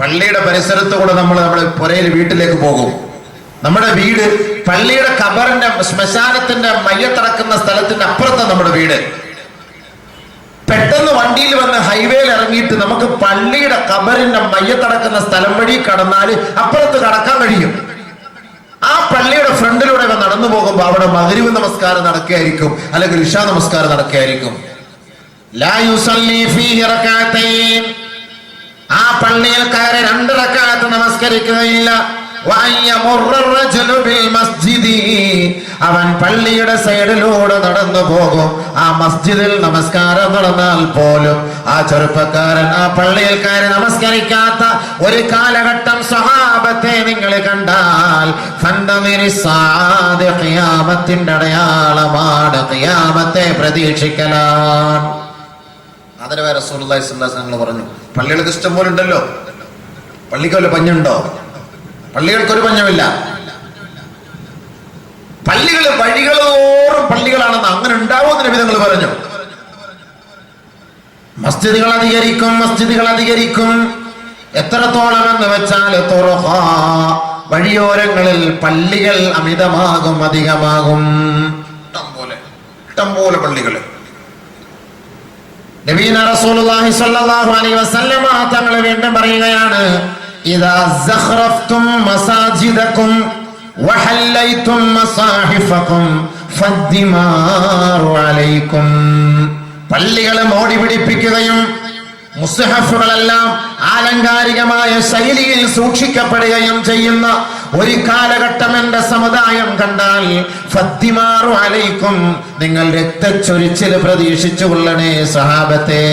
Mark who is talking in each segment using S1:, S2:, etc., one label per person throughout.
S1: പള്ളിയുടെ പരിസരത്തു കൂടെ നമ്മൾ നമ്മുടെ പുരയിൽ വീട്ടിലേക്ക് പോകും. നമ്മുടെ വീട് പള്ളിയുടെ ഖബറിന്റെ ശ്മശാനത്തിന്റെ മയ്യത്തടക്കുന്ന സ്ഥലത്തിന്റെ അപ്പുറത്താണ് നമ്മുടെ വീട്. പെട്ടെന്ന് വണ്ടിയിൽ വന്ന് ഹൈവേയിൽ ഇറങ്ങിയിട്ട് നമുക്ക് പള്ളിയുടെ ഖബറിന്റെ മയ്യത്തടക്കുന്ന സ്ഥലം വഴി കടന്നാൽ അപ്പുറത്ത് കടക്കാൻ കഴിയും. ആ പള്ളിയുടെ ഫ്രണ്ടിലൂടെ നടന്നു പോകുമ്പോൾ അവിടെ മകരിവ് നമസ്കാരം നടക്കുകയായിരിക്കും അല്ലെങ്കിൽ ഇഷാ നമസ്കാരം നടക്കുകയായിരിക്കും. ലാ. ആ പള്ളിയിൽ കയറി റക്കാലത്ത് നമസ്കരിക്കുകയില്ല. അവൻ പള്ളിയുടെ സൈഡിലൂടെ നടന്നു പോകും. ആ മസ്ജിദിൽ നമസ്കാരം നടന്നാൽ പോലും ആ ചെറുപ്പക്കാരൻ ആ പള്ളിയിൽക്കാരെ നമസ്കരിക്കാത്ത ഒരു കാലഘട്ടം സ്വഭാവത്തെ നിങ്ങൾ കണ്ടാൽ ഖിയാമത്തിന്റെ അടയാളമാണ്. ഖിയാമത്തെ പ്രതീക്ഷിക്കലാണ്. സ്വല്ലല്ലാഹു അലൈഹി വസല്ലം പറഞ്ഞു പള്ളികൾക്ക് ഇഷ്ടം പോലെ ഉണ്ടല്ലോ. പള്ളിക്ക് വല്ല പഞ്ഞുണ്ടോ? പള്ളികൾക്കൊരു പഞ്ഞമില്ല. പള്ളികൾ വഴികളോറും പള്ളികളാണെന്ന് അങ്ങനെ ഉണ്ടാവുമെന്ന് നബി തങ്ങൾ പറഞ്ഞു. മസ്ജിദുകൾ അധികരിക്കും മസ്ജിദുകൾ അധികരിക്കും. എത്രത്തോളം എന്ന് വെച്ചാൽ വഴിയോരങ്ങളിൽ പള്ളികൾ അമിതമാകും അധികമാകും. ഇഷ്ടം പോലെ ഇഷ്ടം പോലെ പള്ളികൾ നബീന റസൂലുള്ളാഹി സ്വല്ലല്ലാഹു അലൈഹി വസല്ലമ തങ്ങൾ വീണ്ടും പറയുകയാണ് ഇദാ സഖറഫ്തും മസാജിദകും വഹല്ലൈതും മസാഹിഫകും ഫദ്ദിമാറു അലൈക്കും. പള്ളികളെ മോടി പിടിപ്പിക്കുകയും മുസ്ഹഫുകളെല്ലാം ആലങ്കാരികമായ ശൈലിയിൽ സൂക്ഷിക്കപ്പെടുകയും ചെയ്യുന്ന ഒരു കാലഘട്ടം എന്റെ സമുദായം കണ്ടാൽ ഫത്തിമാറു അലയിക്കും നിങ്ങൾ രക്തച്ചൊരിച്ചിൽ പ്രതീക്ഷിച്ചു കൊള്ളണേ സഹാബത്തെ.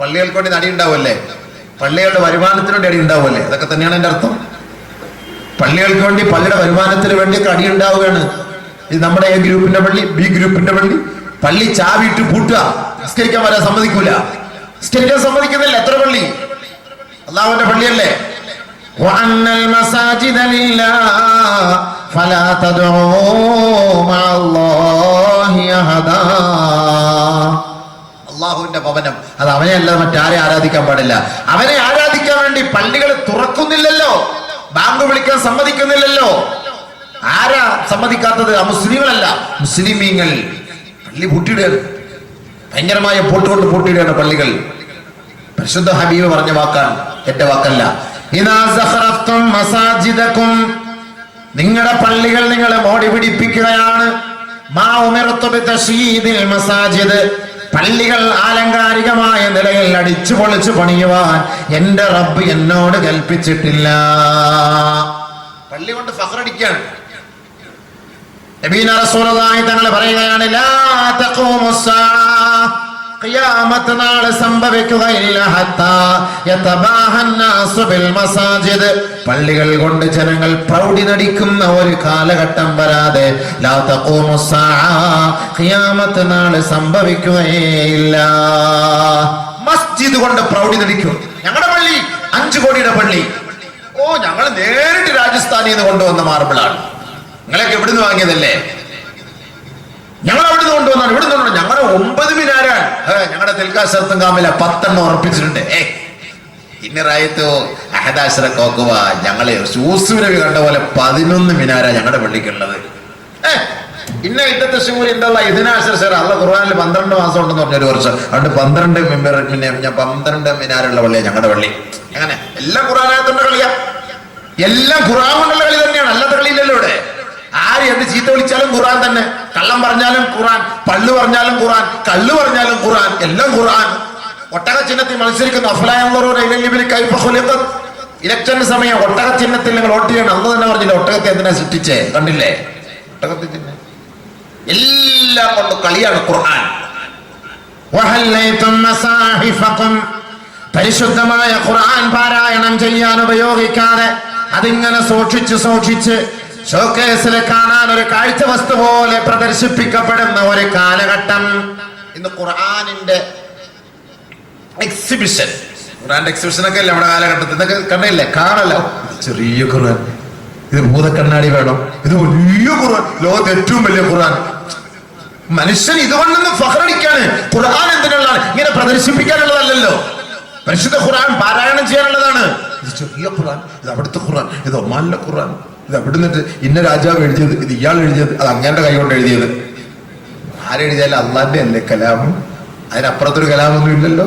S1: പള്ളികൾക്ക് വേണ്ടി നടി ഉണ്ടാവുമല്ലേ? പള്ളികളുടെ വരുമാനത്തിന് വേണ്ടി അടി ഉണ്ടാവുമല്ലേ? അതൊക്കെ തന്നെയാണ് എന്റെ അർത്ഥം. പള്ളികൾക്ക് വേണ്ടി പള്ളിയുടെ വരുമാനത്തിന് വേണ്ടി അടി ഉണ്ടാവുകയാണ്. ഇത് നമ്മുടെ എ ഗ്രൂപ്പിന്റെ പള്ളി ബി ഗ്രൂപ്പിന്റെ പള്ളി. പള്ളി ചാവിയിട്ട് പൂട്ടുക. നിസ്കരിക്കാൻ വരാൻ സമ്മതിക്കൂല. നിസ്കരിക്കാൻ സമ്മതിക്കുന്നില്ല. എത്ര പള്ളി? അള്ളാഹുവിന്റെ പള്ളിയല്ലേ? وأن المساجد لله فلا تدعوا مع الله أحدا അള്ളാഹുവിന്റെ ഭവനം അത് അവനെ അല്ലാതെ മറ്റാരെ ആരാധിക്കാൻ പാടില്ല അവനെ ആരാധിക്കാൻ വേണ്ടി പള്ളികൾ തുറക്കുന്നില്ലല്ലോ ബാങ്ക് വിളിക്കാൻ സമ്മതിക്കുന്നില്ലല്ലോ ആരാ സമ്മതിക്കാത്തത് ആ മുസ്ലിങ്ങളല്ല മുസ്ലിമീങ്ങൾ പള്ളി പൂട്ടിയിടുകയാണ് ഭയങ്കരമായ പൂട്ടുകൊണ്ട് പൂട്ടിയിടുകയാണ് പള്ളികൾ പരിശുദ്ധ ഹബീബ് പറഞ്ഞ വാക്കാണ് എന്റെ വാക്കല്ല ഇതാ സഖറഫ്തും മസാജിദക്കും. നിങ്ങളുടെ പള്ളികൾ നിങ്ങളെ മോടി പിടിപ്പിക്കുകയാണ്. മസാജിദ്. പള്ളികൾ ആലങ്കാരികമായ നിലയിൽ അടിച്ചു പൊളിച്ചു പണിയുവാൻ എന്റെ റബ്ബ് എന്നോട് കൽപ്പിച്ചിട്ടില്ല. പള്ളി കൊണ്ട് ഫഖറടിക്കാണ് നബീന റസൂലുള്ളാഹി തങ്ങൾ പറയുകയാണ് ലാ തഖൂമുസ്സാ ഖിയാമത്ത് നാളെ സംഭവിക്കുകയില്ല മസാജിദ്. പള്ളികൾ കൊണ്ട് ജനങ്ങൾ പ്രൗഢി നടിക്കുന്ന ഒരു കാലഘട്ടം വരാതെ ഖിയാമത്ത് നാളെ സംഭവിക്കുകയില്ല. മസ്ജിദ് കൊണ്ട് പ്രൗഢി നടിക്കും. ഞങ്ങളുടെ പള്ളി അഞ്ചു കോടിയുടെ പള്ളി. ഓ ഞങ്ങൾ നേരിട്ട് രാജസ്ഥാനിൽ നിന്ന് കൊണ്ടുവന്ന മാർബിളാണ്. നിങ്ങളൊക്കെ എവിടുന്ന് വാങ്ങിയതല്ലേ ഞങ്ങൾ അവിടുന്ന് കൊണ്ടുവന്നാണ് ഇവിടുന്ന് കൊണ്ടുവന്നു ഞങ്ങളുടെ ഒമ്പത് മിനാരാണ് ഞങ്ങളുടെ തെൽക്കാശർത്തും കാമില പത്തെണ്ണം ഉറപ്പിച്ചിട്ടുണ്ട്. ഏ ഇന്നറായത്തോ അഹദാശ്ര കോക്കുവ ഞങ്ങളെ സൂസുരവി കണ്ട പോലെ പതിനൊന്ന് മിനാര ഞങ്ങളുടെ പള്ളിക്കുള്ളത്. ഇന്ന ഇന്നത്തെ സൂര്യ ഉണ്ടല്ല ഇതിനാശ്ര സാർ അല്ല ഖുർആാനിൽ പന്ത്രണ്ട് മാസം ഉണ്ടെന്ന് പറഞ്ഞ ഒരു വർഷം. അതുകൊണ്ട് പന്ത്രണ്ട് മെമ്പർ പിന്നെ ഞാൻ പന്ത്രണ്ട് മിനാരുള്ള പള്ളിയാണ് ഞങ്ങളുടെ പള്ളി. അങ്ങനെ എല്ലാം ഖുർആാനകത്തുള്ള കളിയാ? എല്ലാം ഖുർആൻ കളി തന്നെയാണ്. അല്ലാത്ത കളിയില്ലല്ലോ ഇവിടെ. ആര് എന്ത് ചീത്ത വിളിച്ചാലും ഖുറാൻ തന്നെ. കള്ളം പറഞ്ഞാലും ഖുറാൻ പള്ളു പറഞ്ഞാലും ഖുറാൻ കള്ളു പറഞ്ഞാലും ഖുറാൻ എല്ലാം ഖുറാൻ ഒട്ടക ചിഹ്നത്തിൽ മത്സരിക്കുന്ന ഇലക്ഷൻ സമയം ഒട്ടക ചിഹ്നത്തിൽ നിങ്ങൾ വോട്ട് ചെയ്യണം. അന്ന് തന്നെ പറഞ്ഞില്ല ഒട്ടകത്തെ എന്തിനാ സൃഷ്ടിച്ചേ? കണ്ടില്ലേ? ഒട്ടകത്തെ ചിഹ്നം. എല്ലാം കൊണ്ട് കളിയാണ് ഖുർആൻ. പരിശുദ്ധമായ ഖുർആൻ പാരായണം ചെയ്യാൻ ഉപയോഗിക്കാതെ അതിങ്ങനെ സൂക്ഷിച്ച് സൂക്ഷിച്ച് ഷോക്കേസിൽ കാണാൻ ഒരു കാഴ്ച വസ്തു പോലെ പ്രദർശിപ്പിക്കപ്പെടുന്ന ഒരു കാലഘട്ടം. ഇന്ന് ഖുർആാനിന്റെ എക്സിബിഷൻ ഖുറാന്റെ എക്സിബിഷൻ ഒക്കെ അല്ലേ നമ്മുടെ കാലഘട്ടത്തിൽ? ഇതൊക്കെ കണ്ടില്ലേ? കാണല്ലോ. ചെറിയ ഖുർആൻ. ഇത് ഭൂതക്കണ്ണാടി വേണം. ഇത് വലിയ ഖുർആൻ. ലോകത്ത് ഏറ്റവും വലിയ ഖുർആൻ. മനുഷ്യൻ ഇതുകൊണ്ടൊന്നും ഫഹറടിക്കാണ് ഖുർആൻ എന്തിനുള്ളതാണ്? ഇങ്ങനെ പ്രദർശിപ്പിക്കാനുള്ളതല്ലോ പരിശുദ്ധ ഖുർആൻ പാരായണം ചെയ്യാനുള്ളതാണ്. ഇത് ചെറിയ ഖുർആൻ. ഇത് അവിടുത്തെ ഖുർആൻ. ഇത് ഒമാനിലെ ഖുർആൻ. ഇത് അവിടുന്ന് ഇന്ന രാജാവ് എഴുതിയത്? ഇത് ഇയാൾ എഴുതിയത്? അത് അങ്ങേരുടെ കൈ കൊണ്ട് എഴുതിയത്. ആരെഴുതിയാലും അള്ളാന്റെ അല്ലേ കലാമം അതിനപ്പുറത്തൊരു കലാമൊന്നും ഇല്ലല്ലോ.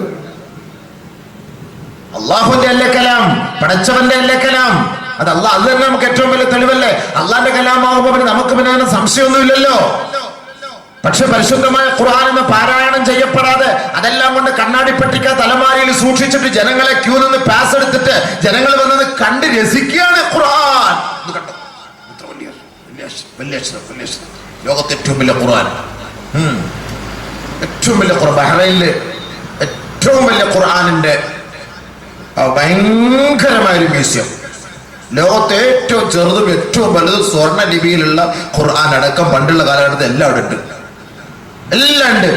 S1: അള്ളാഹുന്റെ അല്ലേ കലാം? പടച്ചവന്റെ അല്ലേ കലാം? അത് അള്ളാഹ് അത് തന്നെ നമുക്ക് ഏറ്റവും വലിയ തെളിവല്ലേ? അള്ളാന്റെ കലാമാകുമ്പോ പിന്നെ നമുക്ക് പിന്നെ അതിന് സംശയമൊന്നുമില്ലല്ലോ പക്ഷെ പരിശുദ്ധമായ ഖുർആൻ എന്ന് പാരായണം ചെയ്യപ്പെടാതെ അതെല്ലാം കൊണ്ട് കണ്ണാടിപ്പെട്ടിക്ക തലമാരിയിൽ സൂക്ഷിച്ചിട്ട് ജനങ്ങളെ ക്യൂ നിന്ന് പാസ് എടുത്തിട്ട് ജനങ്ങൾ വന്നത് കണ്ട് രസിക്കുകയാണ് ഖുർആൻ. വലിയ വലിയ ലോകത്തെ ഏറ്റവും വലിയ ഖുർആൻ. ഏറ്റവും വലിയ ഖുർആൻ. ബഹ്റൈനിൽ ഏറ്റവും വലിയ ഖുർആനിന്റെ ആ, ഭയങ്കരമായ ഒരു മ്യൂസിയം. ലോകത്തെ ഏറ്റവും ചെറുതും ഏറ്റവും വലുതും സ്വർണ ലിപിയിലുള്ള ഖുർആൻ അടക്കം പണ്ടുള്ള കാലഘട്ടത്തിൽ എല്ലാം ഉണ്ട്. എല്ലാം ഉണ്ട്.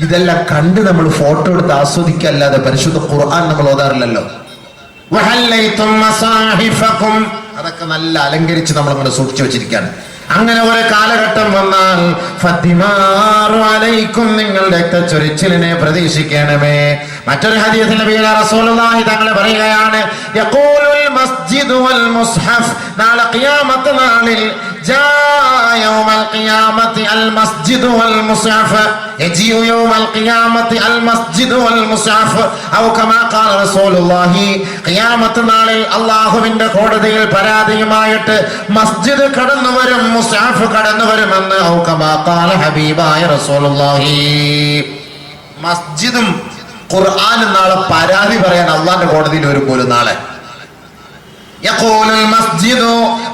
S1: ഇതെല്ലാം കണ്ട് നമ്മൾ ഫോട്ടോ എടുത്ത് ആസ്വദിക്കല്ലാതെ പരിശുദ്ധ ഖുർആൻ നമ്മൾ ഓതാറില്ലല്ലോ. അതൊക്കെ നല്ല അലങ്കരിച്ച് നമ്മൾ അങ്ങനെ സൂക്ഷിച്ചു വെച്ചിരിക്കുകയാണ്. അങ്ങനെ ഒരു കാലഘട്ടം വന്നാൽ ഫത്തിമാറു നിങ്ങൾ രക്തച്ചൊരിച്ചിലിനെ പ്രതീക്ഷിക്കണമേ. മറ്റൊരു ഹദീസിന്റെ പേര് റസൂലുള്ളാഹി തങ്ങൾ പറയുകയാണ് യഖൂലുൽ മസ്ജിദ് വൽ മുസ്ഹഫ് നാളെ ഖിയാമത്ത് നാളിൽ അള്ളാഹുവിന്റെ കോടതിയിൽ പരാതിയുമായിട്ട് മസ്ജിദ് കടന്നു വരും മുസാഫ് കടന്നു വരുമെന്ന് ഹബീബായ റസൂലുള്ളാഹി. മസ്ജിദും ഖുർആാനും നാളെ പരാതി പറയാൻ അള്ളാന്റെ കോടതിയിൽ വരും പോലും നാളെ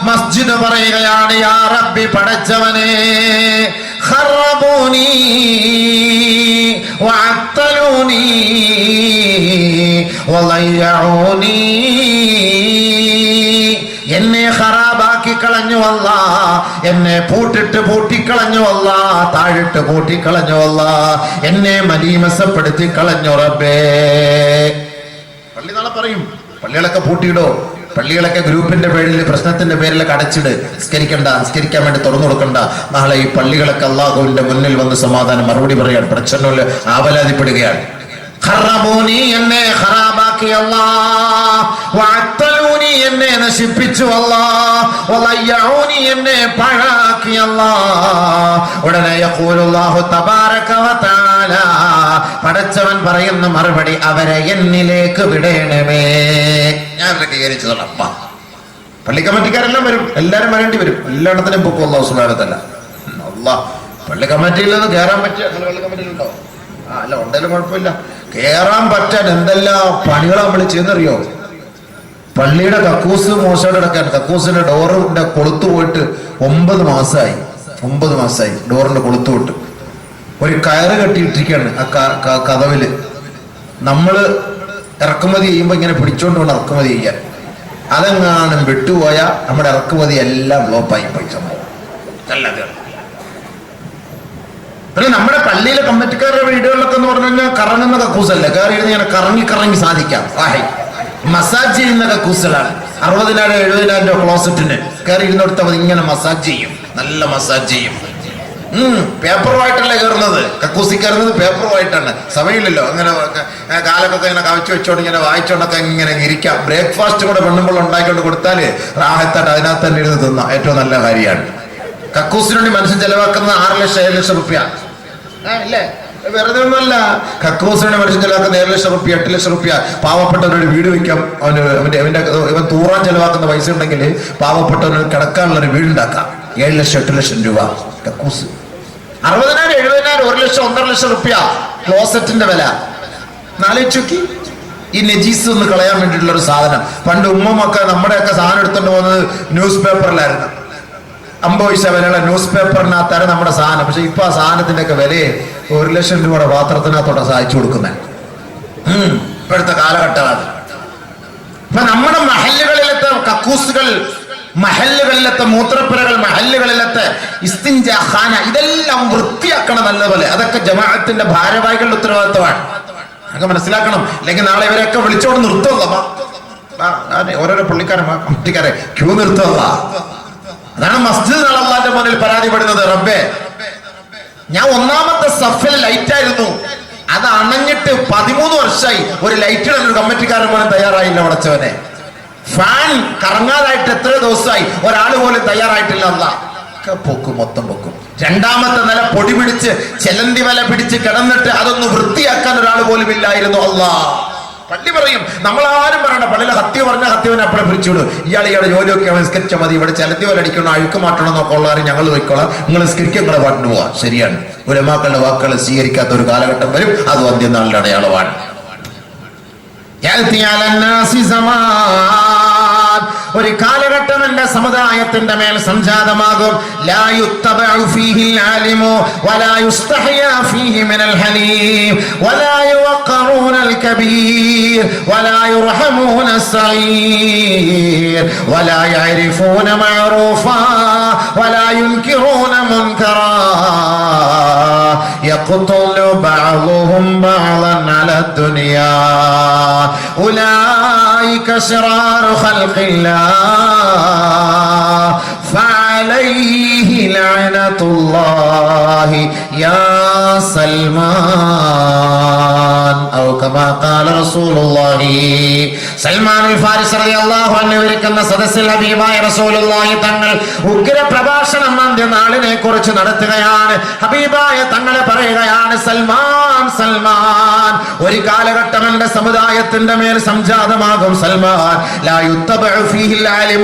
S1: മസ്ജിദ് പറയുകയാണ് യാ റബ്ബി പടച്ചവനെ എന്നെ ഹറാബാക്കി കളഞ്ഞു വല്ല എന്നെ പൂട്ടിട്ട് പൂട്ടിക്കളഞ്ഞു വല്ല താഴിട്ട് പൂട്ടിക്കളഞ്ഞു വല്ല എന്നെ മലീമസപ്പെടുത്തി കളഞ്ഞു റബ്ബേ. പള്ളി നാളെ പറയും പള്ളികളൊക്കെ പൂട്ടിയിടോ പള്ളികളൊക്കെ ഗ്രൂപ്പിന്റെ പേരിൽ പ്രശ്നത്തിന്റെ പേരിലൊക്കെ അടച്ചിട് നിസ്കരിക്കണ്ട നിസ്കരിക്കാൻ വേണ്ടി തുറന്നു കൊടുക്കണ്ട. നാളെ ഈ പള്ളികളൊക്കെ അള്ളാഹുവിന്റെ മുന്നിൽ വന്ന് സമാധാനം മറുപടി പറയാണ്. പ്രശ്നമില്ല ആവലാതിപ്പെടുകയാണ്. എന്നെ ഖറാബാക്കി അല്ലാ. വഅത്തലൂനി എന്നെ നശിപ്പിച്ചു എന്നെ പാഴാക്കി ഉടനെ തബാരക വതആല പടച്ചവൻ പറയുന്ന മറുപടി അവരെ എന്നിലേക്ക് വിടേണമേ. ഞാൻ അവരെ കൈകരിച്ചതോളാം അപ്പ പള്ളി കമ്മിറ്റിക്കാരെല്ലാം വരും. എല്ലാവരും വരേണ്ടി വരും. എല്ലായിടത്തിനും പൊക്കും. അള്ളാഹു സുബാനത്തല്ല അള്ളാ പള്ളി കമ്മിറ്റിയിൽ നിന്ന് കയറാൻ പറ്റിയ അങ്ങനെ പള്ളി കമ്മിറ്റിയിലുണ്ടോ? ആ അല്ല ഉണ്ടെങ്കിലും കുഴപ്പമില്ല. കേറാൻ പറ്റാൻ എന്തെല്ലാം പണികൾ നമ്മൾ ചെയ്യുന്നറിയോ? പള്ളിയുടെ കക്കൂസ് മോശം കിടക്കാൻ കക്കൂസിന്റെ ഡോറിന്റെ കൊളുത്ത് പോയിട്ട് ഒമ്പത് മാസമായി ഒമ്പത് മാസമായി ഡോറിന്റെ കൊളുത്ത് പോയിട്ട്. ഒരു കയറ് കെട്ടിയിട്ടിരിക്കുകയാണ് ആ കഥവിൽ. നമ്മൾ ഇറക്കുമതി ചെയ്യുമ്പോൾ ഇങ്ങനെ പിടിച്ചോണ്ട് വേണം ഇറക്കുമതി ചെയ്യാൻ അതെങ്ങാനും വിട്ടുപോയാൽ നമ്മുടെ ഇറക്കുമതി എല്ലാം ബ്ലോപ്പായി പോയി സംഭവം. നല്ല കേട്ടോ. പിന്നെ നമ്മുടെ പള്ളിയിലെ കമ്മിറ്റിക്കാരുടെ വീടുകളിലൊക്കെ എന്ന് പറഞ്ഞു കഴിഞ്ഞാൽ കറങ്ങുന്ന കക്കൂസല്ലേ? കയറി ഇരുന്ന് ഇങ്ങനെ കറങ്ങി കറങ്ങി സാധിക്കാം. ആഹി മസാജ് ചെയ്യുന്ന കക്കൂസുകളാണ് അറുപതിനായിരം എഴുപതിനായിരം രൂപ ക്ലോസറ്റിന് കയറി ഇരുന്നെടുത്താൽ മതി. ഇങ്ങനെ മസാജ് ചെയ്യും. നല്ല മസാജ് ചെയ്യും. പേപ്പറുമായിട്ടല്ലേ കയറുന്നത്? കക്കൂസി കയറുന്നത് പേപ്പറുമായിട്ടാണ്. സമയമില്ലല്ലോ. അങ്ങനെ കാലൊക്കെ ഇങ്ങനെ കവച്ചു വെച്ചോണ്ട് ഇങ്ങനെ വായിച്ചോണ്ടൊക്കെ ഇങ്ങനെ ഇരിക്കാം. ബ്രേക്ക്ഫാസ്റ്റ് കൂടെ പെണ്ണുമ്പോൾ ഉണ്ടാക്കിക്കൊണ്ട് കൊടുത്താൽ റാഹത്തായിട്ട് അതിനകത്ത് തന്നെ ഇരുന്ന് തിന്നാം. ഏറ്റവും നല്ല കാര്യമാണ്. കക്കൂസിന് വേണ്ടി മനുഷ്യൻ ചെലവാക്കുന്നത് ആറ് ലക്ഷം ഏഴ് ലക്ഷം റുപ്യ. അല്ലേ വെറുതെ ഒന്നുമല്ല. കക്കൂസിന് മനുഷ്യൻ ചെലവാക്കുന്ന ഏഴ് ലക്ഷം റുപ്യ എട്ട് ലക്ഷം റുപ്യ. പാവപ്പെട്ടവനൊരു വീട് വെക്കാം. അവന് അവന്റെ അവന്റെ ഇവൻ തൂറാൻ ചെലവാക്കുന്ന പൈസ ഉണ്ടെങ്കിൽ പാവപ്പെട്ടവന് കിടക്കാനുള്ള ഒരു വീടുണ്ടാക്കാം. ഏഴ് ലക്ഷം എട്ട് ലക്ഷം രൂപ. കക്കൂസ് അറുപതിനായിരം എഴുപതിനായിരം ഒരു ലക്ഷം ഒന്നര ലക്ഷം റുപ്യ ക്ലോസറ്റിന്റെ വില. നാലോചോക്കി ഈ നജീസ് ഒന്ന് കളയാൻ വേണ്ടിയിട്ടുള്ള ഒരു സാധനം. പണ്ട് ഉമ്മമൊക്കെ നമ്മുടെയൊക്കെ സാധനം എടുത്തോണ്ട് പോകുന്നത് ന്യൂസ് പേപ്പറിലായിരുന്നു. അമ്പത് പൈസ വിലയുള്ള ന്യൂസ് പേപ്പറിനകത്താണ് നമ്മുടെ സാധനം. പക്ഷെ ഇപ്പൊ ആ സാധനത്തിന്റെ ഒക്കെ വിലയെ ഒരു ലക്ഷം രൂപയുടെ പാത്രത്തിനകത്തോടെ സഹായിച്ചു കൊടുക്കുന്നത് ഇപ്പോഴത്തെ കാലഘട്ടമാണ്. ഇപ്പൊ നമ്മുടെ മഹല്ലുകളിലത്തെ കക്കൂസുകൾ മഹല്ലുകളിലത്തെ മൂത്രപ്പുരകൾ മഹല്ലുകളിലത്തെ ഇസ്തിൻജാഖാന ഇതെല്ലാം വൃത്തിയാക്കണം നല്ലപോലെ. അതൊക്കെ ജമാഅത്തിന്റെ ഭാരവാഹികളുടെ ഉത്തരവാദിത്തമാണ്. അതൊക്കെ മനസ്സിലാക്കണം. അല്ലെങ്കിൽ നാളെ ഇവരെയൊക്കെ വിളിച്ചോട് നിർത്തുമല്ലോ ഓരോരോ പുള്ളിക്കാരൻ പുള്ളിക്കാരെ ക്യൂ നിർത്തുമല്ല അതാണ് മസ്ജിദ് നാളെ മുന്നിൽ പരാതിപ്പെടുന്നത്. റബ്ബേ ഞാൻ ഒന്നാമത്തെ സഫിൽ ലൈറ്റ് ആയിരുന്നു അത് അണഞ്ഞിട്ട് പതിമൂന്ന് വർഷമായി ഒരു ലൈറ്റ് ഒരു കമ്മിറ്റിക്കാരൻ പോലും തയ്യാറായില്ല ഉടച്ചവനെ ഫാൻ കറങ്ങാതായിട്ട് എത്ര ദിവസമായി? ഒരാൾ പോലും തയ്യാറായിട്ടില്ല അല്ല. പൊക്കും മൊത്തം പൊക്കും. രണ്ടാമത്തെ നില പൊടി പിടിച്ച് ചെലന്തി വല പിടിച്ച് കിടന്നിട്ട് അതൊന്ന് വൃത്തിയാക്കാൻ ഒരാൾ പോലും ഇല്ലായിരുന്നു അല്ലാ. പള്ളി പറയും നമ്മളാരും പറയണ്ട പള്ളിയിലെ ഹത്യ പറഞ്ഞ ഹത്യവനെ അപ്പഴെ പിടിച്ചുവിടും. ഇയാൾ ഇയാളെ ജോലിയൊക്കെ നിസ്കരിച്ച മതി. ഇവിടെ ചെലന്തി വല അടിക്കണം അഴുക്ക് മാറ്റണം എന്നൊക്കെ ഉള്ളവരും ഞങ്ങൾ നോക്കിക്കോളാം. നിങ്ങൾ നിസ്കരിക്കുക നിങ്ങളെ പാട്ടിന് പോവാം. ശരിയാണ്. ഉലമാക്കളുടെ വാക്കുകൾ സ്വീകരിക്കാത്ത ഒരു കാലഘട്ടം വരും. അത് അന്ത്യനാളിന്റെ അടയാളമാണ്. ഒരു കാലഘട്ടം എന്റെ സമുദായത്തിന്റെ മേൽ സംജാതമാകും لا يتبع فيه العالم ولا يستحيا فيه من الحليم ولا يوقرون الكبير ولا يرحمون الصغير ولا يعرفون معروفا ولا ينكرون منكرا يقتل بعضهم بعضا على الدنيا أولئك شرار خلق الله فعليه لعنة الله يا سلمان. كما قال رسول الله സൽമാൻ ഫാരിസ് റളിയല്ലാഹു അൻഹു ഇരിക്കുന്ന സദസ്സിൽ ഹബീബായ റസൂലുള്ളാഹി തങ്ങൾ ഉഗ്ര പ്രഭാഷണം അന്ത്യനാളിനെ കുറിച്ച് നടത്തുകയാണ് ഹബീബായ തങ്ങളെ പറയുകയാണ് സൽമാൻ സൽമാൻ ഒരു കാലഘട്ടം എന്റെ സമുദായത്തിന്റെ മേൽ സംജാതമാകും സൽമാൻ ലാ യുത്തബഉ ഫീഹിൽ ആലിമു